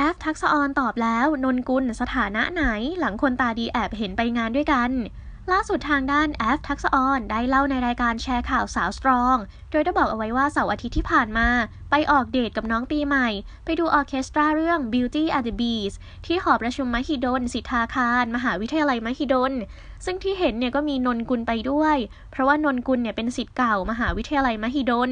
แอฟทักษออนตอบแล้ว นนกุลสถานะไหน หลังคนตาดีแอบเห็นไปงานด้วยกัน ล่าสุดทางด้านแอฟทักษออนได้เล่าในรายการแชร์ข่าวสาวสตรอง โดยได้บอกเอาไว้ว่าเสาร์อาทิตย์ที่ผ่านมา ไปออกเดทกับน้องปีใหม่ ไปดูออเคสตราเรื่อง Beauty and the Beast ที่หอประชุมมหิดล สิทธาคาร มหาวิทยาลัยมหิดล ซึ่งที่เห็นเนี่ยก็มีนนกุลไปด้วย เพราะว่านนกุลเนี่ยเป็นสิทธิ์เก่ามหาวิทยาลัยมหิดล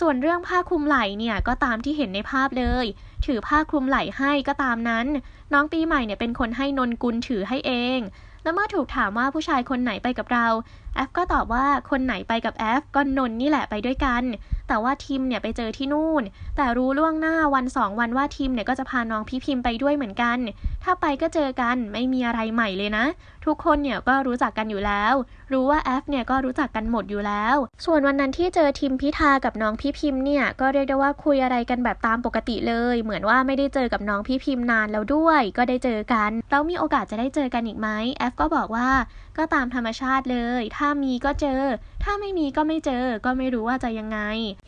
ส่วนเรื่องผ้าคลุมไหล่เนี่ยก็ตามที่เห็นในภาพเลย ถือผ้าคลุมไหล่ให้ก็ตามนั้น น้องปีใหม่เนี่ยเป็นคนให้นนกุลถือให้เอง และเมื่อถูกถามว่าผู้ชายคนไหนไปกับเรา แอฟก็ตอบว่าคนไหนไปกับแอฟก็นนนี่แหละไปด้วยกัน แต่ว่าทีมเนี่ยไปเจอที่นู่น แต่รู้ล่วงหน้าวันสองวันว่าทีมเนี่ยก็จะพาน้องพี่พิมพ์ไปด้วยเหมือนกัน ถ้าไปก็เจอกันไม่มีอะไรใหม่เลยนะ ทุกคนเนี่ยก็รู้จักกันอยู่แล้ว รู้ว่าแอฟเนี่ยก็รู้จักกันหมดอยู่แล้ว ส่วนวันนั้นที่เจอทีมพิธากับน้องพี่พิมพ์เนี่ยก็เรียกได้ว่าคุยอะไรกันแบบตามปกติเลย เหมือนว่าไม่ได้เจอกับน้องพี่พิมพ์นานแล้วด้วย ก็ได้เจอกันแล้วมีโอกาสจะได้เจอกันอีกไหมแอฟก็บอกว่าก็ตามธรรมชาติเลยถ้าามีก็เจอ ถ้าไม่มีก็ไม่เจอ ก็ไม่รู้ว่าจะยังไง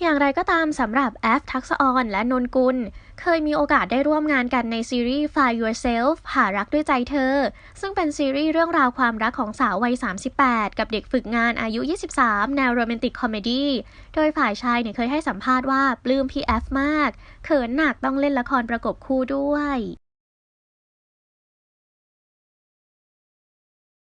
อย่างไรก็ตามสำหรับแอฟทักษออนและนนกุล เคยมีโอกาสได้ร่วมงานกันในซีรีส์ Find Yourself หารักด้วยใจเธอ ซึ่งเป็นซีรีส์เรื่องราวความรักของสาววัย 38 กับเด็กฝึกงานอายุ 23 แนวโรแมนติกคอมเมดี้โดยฝ่ายชายเนี่ยเคยให้สัมภาษณ์ว่าปลื้มพี่แอฟมาก เขินหนักต้องเล่นละครประกบคู่ด้วย